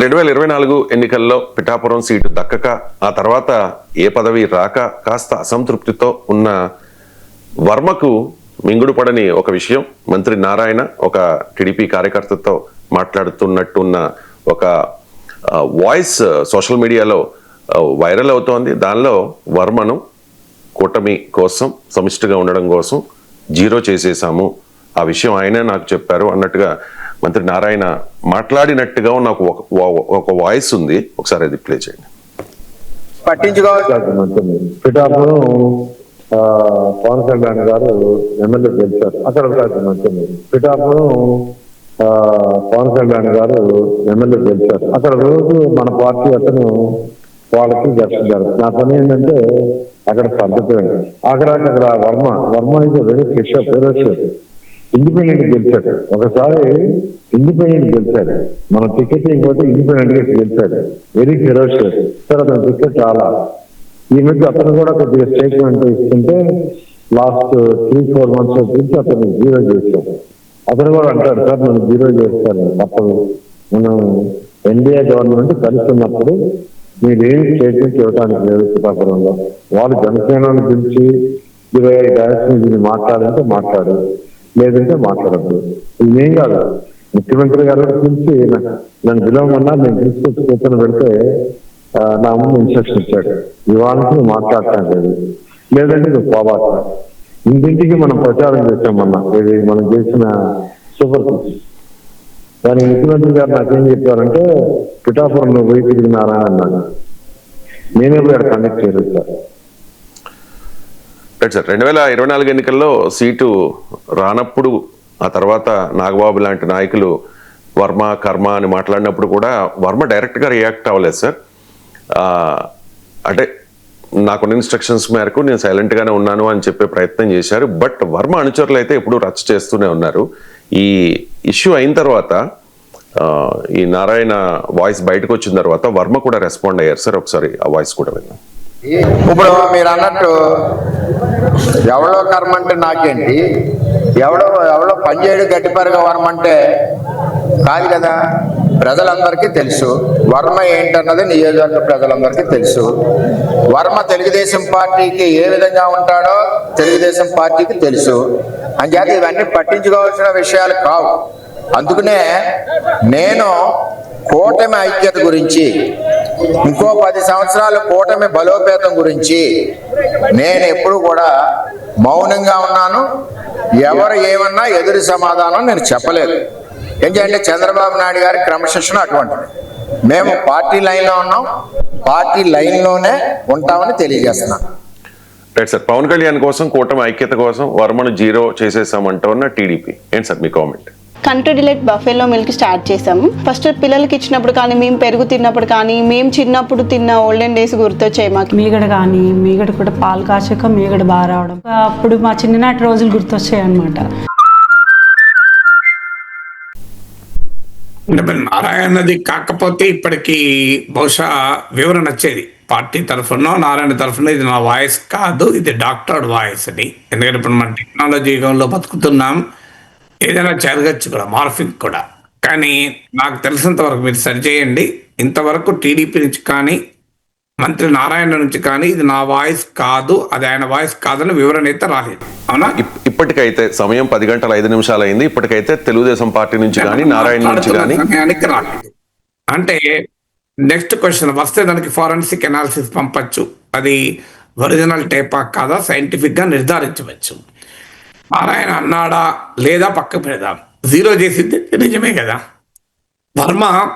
రెండు వేల ఇరవై నాలుగు ఎన్నికల్లో పిఠాపురం సీటు దక్కక ఆ తర్వాత ఏ పదవి రాక కాస్త అసంతృప్తితో ఉన్న వర్మకు మింగుడు పడని ఒక విషయం. మంత్రి నారాయణ ఒక టీడీపీ కార్యకర్తతో మాట్లాడుతున్నట్టున్న ఒక వాయిస్ సోషల్ మీడియాలో వైరల్ అవుతోంది. దానిలో వర్మను కూటమి కోసం సమిష్టిగా ఉండడం కోసం జీరో చేసేసాము. ఆ విషయం ఆయనే నాకు చెప్పారు. అన్నట్టుగా మంత్రి నారాయణ మాట్లాడినట్టుగా నాకు ఒక ఒక వాయిస్ ఉంది. ఒకసారి అది ప్లే చేయండి. పట్టించుకోవాలి. పవన్ కళ్యాణ్ గారు ఎమ్మెల్యే గెలిచారు. అక్కడ కాదు మంచిది. పిఠాపురం ఆ, పవన్ కళ్యాణ్ గారు ఎమ్మెల్యే గెలిచారు. అక్కడ రోజు మన పార్టీ అతను వాళ్ళకి దర్శించారు నా పని ఏంటంటే అక్కడ పద్ధతి అక్కడ అక్కడ వర్మ. వర్మ ఇది వెరీ ఫెరోషియస్ ఇండిపెండెంట్ గెలిచాడు. ఒకసారి ఇండిపెండెంట్ గెలిచాడు. మన టికెట్ ఇవ్వకపోతే ఇండిపెండెంట్గా గెలిచాడు. వెరీ ఫెరోషియస్ సార్ అతని టికెట్ చాలా. ఈ మధ్య అతను కూడా కొద్దిగా స్టేట్మెంట్ ఇస్తుంటే లాస్ట్ త్రీ ఫోర్ మంత్స్ నుంచి అతను జీరో చేశాడు. అతను కూడా అంటాడు సార్ నేను జీరో చేస్తాను అప్పుడు మనం ఎన్డీఏ గవర్నమెంట్ కలిసి ఉన్నప్పుడు మీరు ఏం స్టేట్మెంట్ ఇవ్వడానికి లేదు శ్రీకాకుళంలో వాళ్ళు జనసేనను పిలిచి ఇరవై ఐదు డైరెక్షన్ దీన్ని మాట్లాడంటే మాట్లాడు. లేదంటే మాట్లాడద్దు ఇదేం కాదు. ముఖ్యమంత్రి గారు పిలిచి నన్ను పిలవమన్నా నేను తీసుకొచ్చి కూర్చొని పెడితే నా అమ్మ ఇన్స్ట్రక్షన్ ఇచ్చాడు. ఇవాళ నువ్వు మాట్లాడటం లేదు. లేదంటే నువ్వు పోబాట ఇంటింటికి మనం ప్రచారం చేసామన్నా ఇది మనం చేసిన సూపర్ సిక్స్ దానికి ముఖ్యమంత్రి గారు నాకేం చెప్పారంటే పిఠాపురంలో నువ్వు పోయి తిరిగినారా అన్నాడు. నేనే పోయి అక్కడ కండక్ట్ చేయలేదు సార్. రైట్ సార్ రెండు వేల ఇరవై నాలుగు ఎన్నికల్లో సీటు రానప్పుడు ఆ తర్వాత నాగబాబు లాంటి నాయకులు వర్మ కర్మ అని మాట్లాడినప్పుడు కూడా వర్మ డైరెక్ట్గా రియాక్ట్ అవ్వలేదు సార్ అంటే నాకున్న ఇన్స్ట్రక్షన్స్ మేరకు నేను సైలెంట్గానే ఉన్నాను అని చెప్పే ప్రయత్నం చేశారు. బట్ వర్మ అనుచరులు అయితే ఎప్పుడూ రచ్చ చేస్తూనే ఉన్నారు. ఈ ఇష్యూ అయిన తర్వాత ఈ నారాయణ వాయిస్ బయటకు వచ్చిన తర్వాత వర్మ కూడా రెస్పాండ్ అయ్యారు సార్ ఒకసారి ఆ వాయిస్ కూడా విన్నాం ఇప్పుడు మీరు అన్నట్టు ఎవడో కర్మ అంటే నాకేంటి? ఎవడో ఎవడో పనిచేయడు గట్టిపరగా వర్మ అంటే కాదు కదా? ప్రజలందరికీ తెలుసు. వర్మ ఏంటన్నది నియోజకవర్గ ప్రజలందరికీ తెలుసు. వర్మ తెలుగుదేశం పార్టీకి ఏ విధంగా ఉంటాడో తెలుగుదేశం పార్టీకి తెలుసు. అంచేత ఇవన్నీ పట్టించుకోవాల్సిన విషయాలు కావు. అందుకనే నేను కూటమి ఐక్యత గురించి ఇంకో పది సంవత్సరాల కూటమి బలోపేతం గురించి నేను ఎప్పుడు కూడా మౌనంగా ఉన్నాను. ఎవరు ఏమన్నా ఎదురు సమాధానం నేను చెప్పలేదు. ఎందుకంటే చంద్రబాబు నాయుడు గారి క్రమశిక్షణ అటువంటిది. మేము పార్టీ లైన్లో ఉన్నాం. పార్టీ లైన్లోనే ఉంటామని తెలియజేస్తున్నాను. రైట్ సార్ పవన్ కళ్యాణ్ కోసం కూటమి ఐక్యత కోసం వర్మను జీరో చేసేసామంటున్న టీడీపీ. ఏంటి సార్ మీ comment? Country Delight buffalo milk start చేసాము ఫస్ట్ పిల్లలకి ఇచ్చినప్పుడు కానీ మేము పెరుగు తిన్నప్పుడు కానీ మేము చిన్నప్పుడు తిన్న ఓల్డెన్ డేస్ గుర్తొచ్చాయి మాకు. మీగడ కానీ మీగడ కూడా పాలు కాచాక మీగడ బాగా రావడం. అప్పుడు మా చిన్ననాటి రోజులు గుర్తొచ్చాయి అనమాట నారాయణది కాకపోతే ఇప్పటికి బహుశా వివరణ వచ్చేది. పార్టీ తరఫున నారాయణ తరఫున ఇది నా వాయిస్ కాదు ఇది డాక్టర్ వాయిస్ అని ఎందుకంటే ఇప్పుడు మన టెక్నాలజీ యుగంలో బతుకుతున్నాం. ఏదైనా జరగచ్చు కూడా మార్ఫింగ్ కూడా. కానీ నాకు తెలిసినంత వరకు మీరు సరిచేయండి ఇంతవరకు టీడీపీ నుంచి కానీ మంత్రి నారాయణ నుంచి కానీ ఇది నా వాయిస్ కాదు అది ఆయన వాయిస్ కాదని వివరణ అయితే రాలేదు. అవునా? ఇప్- ఇప్పటికైతే సమయం పది గంటల ఐదు నిమిషాలు అయింది ఇప్పటికైతే తెలుగుదేశం పార్టీ నుంచి కానీ నారాయణ నుంచి కానీ రాలేదు. అంటే నెక్స్ట్ క్వశ్చన్ వస్తే దానికి ఫారెన్సిక్ అనాలిసిస్ పంపచ్చు. అది ఒరిజినల్ టేపా కాదా? సైంటిఫిక్గా నిర్ధారించవచ్చు. నారాయణ అన్నాడా లేదా పక్క పెడదాం? జీరో చేసింది నిజమే కదా. వర్మ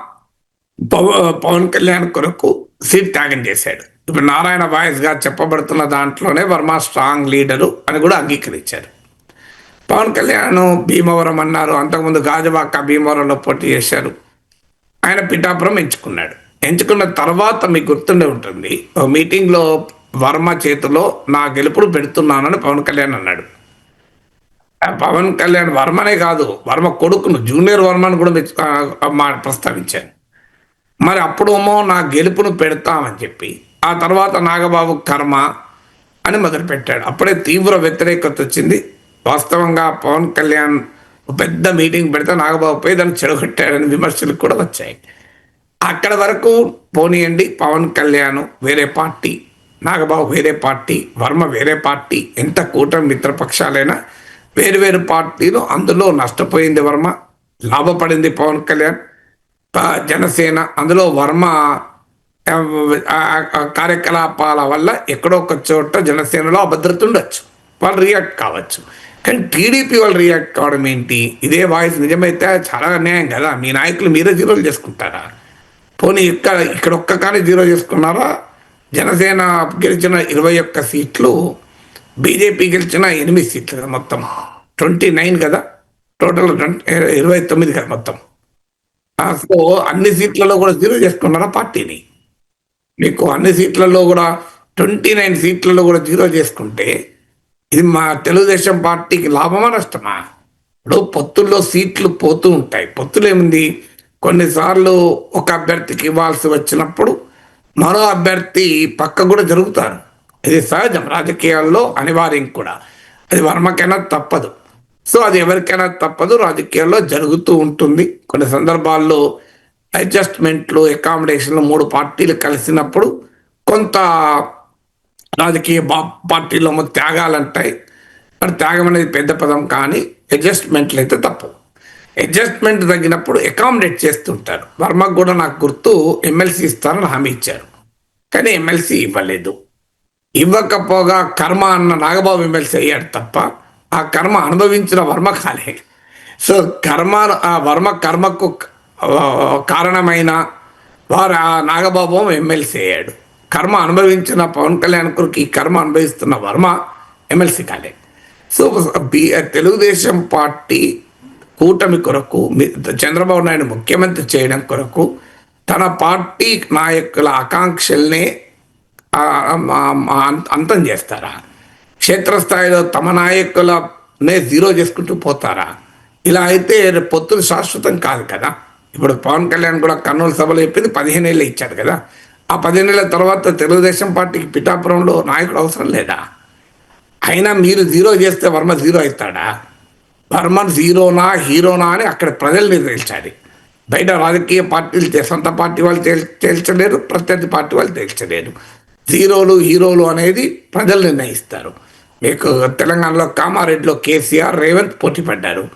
పవ- పవన్ కళ్యాణ్ కొరకు సీట్ త్యాగం చేశాడు. ఇప్పుడు నారాయణ వాయిస్గా చెప్పబడుతున్న దాంట్లోనే వర్మ స్ట్రాంగ్ లీడరు అని కూడా అంగీకరించారు. పవన్ కళ్యాణ్ భీమవరం అన్నారు. అంతకుముందు గాజువాక భీమవరంలో పోటీ చేశారు. ఆయన పిఠాపురం ఎంచుకున్నాడు. ఎంచుకున్న తర్వాత మీకు గుర్తుండే ఉంటుంది ఓ మీటింగ్లో వర్మ చేతిలో నా గెలుపుడు పెడుతున్నానని పవన్ కళ్యాణ్ అన్నాడు. పవన్ కళ్యాణ్ వర్మనే కాదు వర్మ కొడుకును జూనియర్ వర్మను కూడా మా- ప్రస్తావించాను మరి అప్పుడేమో నా గెలుపును పెడతామని చెప్పి ఆ తర్వాత నాగబాబు కర్మ అని మొదలుపెట్టాడు. అప్పుడే తీవ్ర వ్యతిరేకత వచ్చింది. వాస్తవంగా పవన్ కళ్యాణ్ పెద్ద మీటింగ్ పెడితే నాగబాబు పోయి దాన్ని చెడగొట్టాడని విమర్శలు కూడా వచ్చాయి. అక్కడ వరకు పోనీయండి పవన్ కళ్యాణ్ వేరే పార్టీ నాగబాబు వేరే పార్టీ వర్మ వేరే పార్టీ ఎంత కూటమి మిత్రపక్షాలైనా వేరు వేరు పార్టీలు అందులో నష్టపోయింది వర్మ లాభపడింది పవన్ కళ్యాణ్ ప- జనసేన అందులో వర్మ కార్యకలాపాల వల్ల ఎక్కడో ఒక చోట జనసేనలో అభద్రత ఉండొచ్చు. వాళ్ళు రియాక్ట్ కావచ్చు. కానీ టీడీపీ వాళ్ళు రియాక్ట్ కావడం ఏంటి? ఇదే వాయిస్ నిజమైతే చాలా అన్యాయం కదా? మీ నాయకులు మీరే జీరోలు చేసుకుంటారా? పోనీ ఇక్కడ ఇక్కడ ఒక్క కానీ జీరో చేసుకున్నారా? జనసేన గెలిచిన ఇరవై ఒక్క సీట్లు బీజేపీ గెలిచిన ఎనిమిది సీట్లు కదా మొత్తం. ట్వంటీ నైన్ కదా. టోటల్ ఇరవై తొమ్మిది కదా మొత్తం. ఆ, సో అన్ని సీట్లలో కూడా జీరో చేసుకున్నారా పార్టీని? మీకు అన్ని సీట్లలో కూడా ట్వంటీ నైన్ సీట్లలో కూడా జీరో చేసుకుంటే ఇది మా తెలుగుదేశం పార్టీకి లాభమా నష్టమా? ఇప్పుడు పొత్తుల్లో సీట్లు పోతూ ఉంటాయి. పొత్తులు ఏముంది? కొన్నిసార్లు ఒక అభ్యర్థికి ఇవ్వాల్సి వచ్చినప్పుడు మరో అభ్యర్థి పక్క కూడా జరుగుతారు. ఇది సహజం. రాజకీయాల్లో అనివార్యం కూడా. అది వర్మకైనా తప్పదు. సో అది ఎవరికైనా తప్పదు. రాజకీయాల్లో జరుగుతూ ఉంటుంది. కొన్ని సందర్భాల్లో అడ్జస్ట్మెంట్లు అకామిడేషన్లు మూడు పార్టీలు కలిసినప్పుడు కొంత రాజకీయ బా- పార్టీలో మొత్తం త్యాగాలు అంటాయి మరి త్యాగం అనేది పెద్ద పదం కానీ అడ్జస్ట్మెంట్లు అయితే తప్పు అడ్జస్ట్మెంట్ తగ్గినప్పుడు అకామిడేట్ చేస్తుంటారు వర్మకు కూడా నాకు గుర్తు ఎమ్మెల్సీ ఇస్తారని హామీ ఇచ్చారు కానీ ఎమ్మెల్సీ ఇవ్వలేదు. ఇవ్వకపోగా కర్మ అన్న నాగబాబు ఎమ్మెల్సీ అయ్యాడు తప్ప ఆ కర్మ అనుభవించిన వర్మ కాలే. సో కర్మ ఆ వర్మ కర్మకు కారణమైన వారు ఆ నాగబాబు ఎమ్మెల్సీ అయ్యాడు. కర్మ అనుభవించిన పవన్ కళ్యాణ్ కొరకు ఈ కర్మ అనుభవిస్తున్న వర్మ ఎమ్మెల్సీ కాలే. సో బి- తెలుగుదేశం పార్టీ కూటమి కొరకు చంద్రబాబు నాయుడు ముఖ్యమంత్రి చేయడం కొరకు తన పార్టీ నాయకుల ఆకాంక్షల్ని అంతం చేస్తారా? క్షేత్రస్థాయిలో తమ నాయకులనే జీరో చేసుకుంటూ పోతారా? ఇలా అయితే పొత్తులు శాశ్వతం కాదు కదా. ఇప్పుడు పవన్ కళ్యాణ్ కూడా కర్నూలు సభలో చెప్పింది పదిహేను ఏళ్ళు ఇచ్చాడు కదా. ఆ పదిహేను ఏళ్ళ తర్వాత తెలుగుదేశం పార్టీకి పిఠాపురంలో నాయకుడు అవసరం లేదా? అయినా మీరు జీరో చేస్తే వర్మ జీరో అవుతాడా? వర్మ జీరోనా హీరోనా అని అక్కడ ప్రజల్ని తేల్చాలి బయట రాజకీయ పార్టీలు సొంత పార్టీ వాళ్ళు తేల్చలేరు ప్రత్యర్థి పార్టీ వాళ్ళు తేల్చలేరు. జీరోలు హీరోలు అనేది ప్రజలు నిర్ణయిస్తారు. మీకు తెలంగాణలో కామారెడ్డిలో కేసీఆర్ రేవంత్ పోటీ పడ్డారు.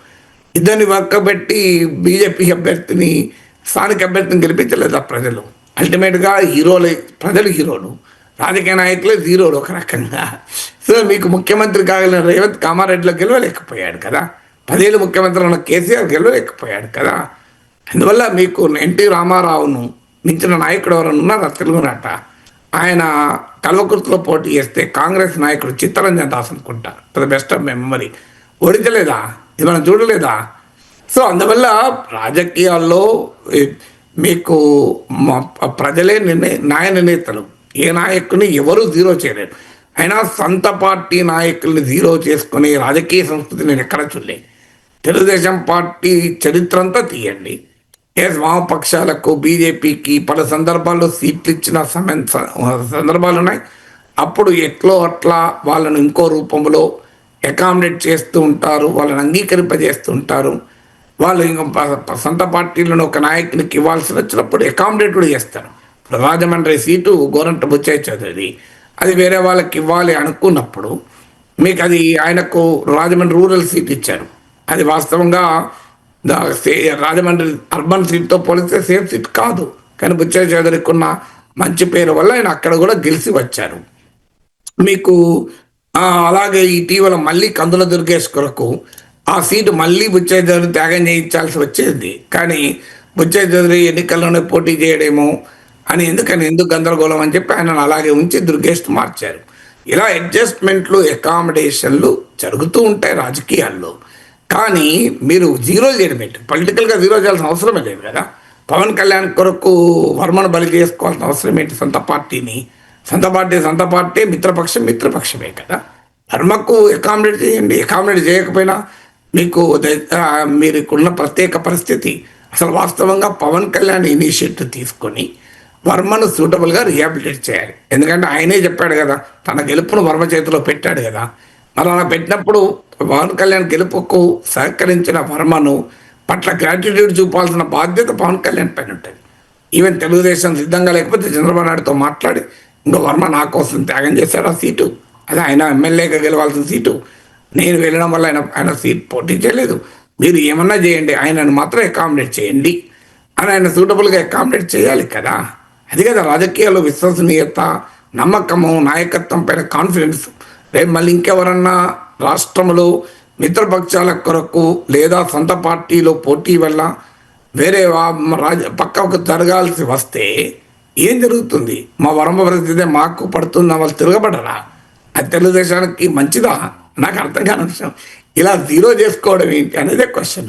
ఇద్దరిని పక్కబెట్టి బీజేపీ అభ్యర్థిని స్థానిక అభ్యర్థిని గెలిపించలేదా ప్రజలు? అల్టిమేట్గా హీరోలే ప్రజలు హీరోలు. రాజకీయ నాయకులే జీరోలు ఒక రకంగా. సో మీకు ముఖ్యమంత్రి కాగలిగిన రేవంత్ కామారెడ్డిలో గెలవలేకపోయాడు కదా. పదేళ్ళు ముఖ్యమంత్రి ఉన్న కేసీఆర్ గెలవలేకపోయాడు కదా. అందువల్ల మీకు ఎన్టీ రామారావును మించిన నాయకుడు ఎవరైనా ఉన్నారా తెలుగునాట ఆయన కల్వకుర్తిలో పోటీ చేస్తే కాంగ్రెస్ నాయకుడు చిత్తరంజన్ దాస్ అనుకుంటా. ద బెస్ట్ ఆఫ్ మెమరీ ఓడించలేదా? ఇది మనం చూడలేదా? సో అందువల్ల రాజకీయాల్లో మీకు ప్రజలే నిర్ణయ న్యాయ నిర్ణేతలు. ఏ నాయకుని ఎవరు జీరో చేయలేరు. అయినా సొంత పార్టీ నాయకుల్ని జీరో చేసుకునే రాజకీయ సంస్కృతి నేను ఎక్కడ చూడలేదు. తెలుగుదేశం పార్టీ చరిత్ర అంతా తీయండి. ఎస్ వామపక్షాలకు బీజేపీకి పలు సందర్భాల్లో సీట్లు ఇచ్చిన సమయం సందర్భాలు ఉన్నాయి అప్పుడు ఎట్లో అట్లా వాళ్ళను ఇంకో రూపంలో అకామిడేట్ చేస్తూ ఉంటారు వాళ్ళని అంగీకరింపజేస్తూ ఉంటారు వాళ్ళు ఇంకా సొంత పార్టీలను ఒక నాయకునికి ఇవ్వాల్సి వచ్చినప్పుడు అకామిడేట్ కూడా చేస్తారు. ఇప్పుడు రాజమండ్రి సీటు గోరంట బుచ్చయ్య చౌదరి అది వేరే వాళ్ళకి ఇవ్వాలి అనుకున్నప్పుడు మీకు అది ఆయనకు రాజమండ్రి రూరల్ సీట్ ఇచ్చారు. అది వాస్తవంగా రాజమండ్రి అర్బన్ సీట్తో పోలిస్తే సేఫ్ సీట్ కాదు. కానీ బుచ్చయ్య చౌదరికి ఉన్న మంచి పేరు వల్ల ఆయన అక్కడ కూడా గెలిచి వచ్చారు. మీకు అలాగే ఇటీవల మళ్ళీ కందుల దుర్గేష్ కొరకు ఆ సీటు మళ్ళీ బుచ్చయ్య చౌదరి త్యాగం చేయించాల్సి వచ్చేది. కానీ బుచ్చయ్య చౌదరి ఎన్నికల్లోనే పోటీ చేయడేమో అని ఎందుకని ఎందుకు గందరగోళం అని చెప్పి ఆయన అలాగే ఉంచి దుర్గేష్ మార్చారు. ఇలా అడ్జస్ట్మెంట్లు అకామిడేషన్లు జరుగుతూ ఉంటాయి రాజకీయాల్లో. కానీ మీరు జీరో చేయడం ఏంటి పొలిటికల్గా జీరో చేయాల్సిన అవసరమే లేదు కదా? పవన్ కళ్యాణ్ కొరకు వర్మను బలి చేసుకోవాల్సిన అవసరం ఏంటి? సొంత పార్టీని. సొంత పార్టీ సొంత పార్టీ మిత్రపక్షం మిత్రపక్షమే కదా? వర్మకు అకామిడేట్ చేయండి. అకామిడేట్ చేయకపోయినా మీకు మీరు ఆ, ప్రత్యేక పరిస్థితి. అసలు వాస్తవంగా పవన్ కళ్యాణ్ ఇనిషియేటివ్ తీసుకొని వర్మను సూటబుల్గా రిహాబిలిటేట్ చేయాలి. ఎందుకంటే ఆయనే చెప్పాడు కదా తన గెలుపును వర్మ చేతిలో పెట్టాడు కదా. అలా పెట్టినప్పుడు పవన్ కళ్యాణ్ గెలుపుకు సహకరించిన వర్మను పట్ల గ్రాటిట్యూడ్ చూపాల్సిన బాధ్యత పవన్ కళ్యాణ్ పైన ఉంటుంది. ఈవెన్ తెలుగుదేశం సిద్ధంగా లేకపోతే చంద్రబాబు నాయుడుతో మాట్లాడి ఇంకో వర్మ నా కోసం త్యాగం చేశాడు ఆ సీటు? అది ఆయన ఎమ్మెల్యేగా గెలవాల్సిన సీటు. నేను వెళ్ళడం వల్ల ఆయన ఆయన సీట్ పోటీ చేయలేదు. మీరు ఏమన్నా చేయండి ఆయనను మాత్రం అకామిడేట్ చేయండి. అని ఆయన సూటబుల్గా అకామిడేట్ చేయాలి కదా. అది కదా రాజకీయాల్లో విశ్వసనీయత నమ్మకము నాయకత్వం పైన కాన్ఫిడెన్స్ రేపు మళ్ళీ ఇంకెవరన్నా రాష్ట్రంలో మిత్రపక్షాల కొరకు లేదా సొంత పార్టీలో పోటీ వల్ల వేరే వా- రాజ పక్కకు జరగాల్సి వస్తే ఏం జరుగుతుంది? మా వరమ పరిస్థితి మాకు పడుతుందా? వాళ్ళు తిరగబడరా? అది తెలుగుదేశానికి మంచిదా? నాకు అర్థం కాని విషయం. ఇలా జీరో చేసుకోవడం ఏంటి అనేదే క్వశ్చన్